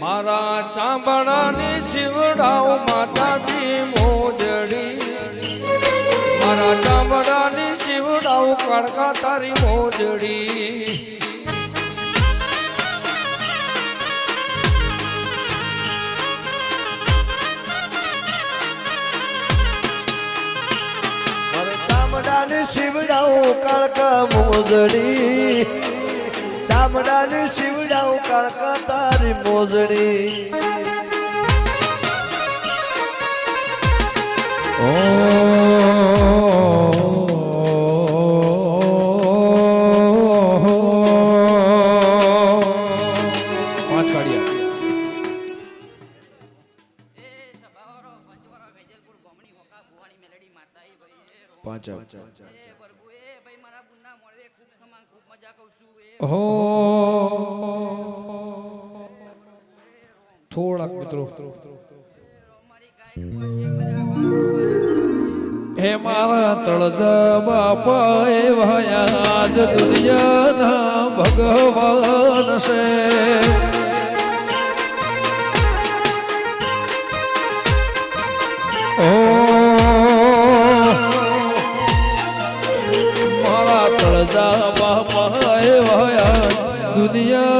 મારા ચાંબડાની શિવડાવ માતાજી મોજડી. મારા ચાંબડાની શિવડાવ કડકા તારી મોજડી. શિવડાવું કાળકા મોજડી. ચામડાની શિવડાવું કાળકા તારી મોજડી પાંચ હો. થોડાક મિત્રો. હે મારા તળજ બાપા એ ભયા જ દુનિયાના ભગવાન છે. તળજા બાપા દુનિયા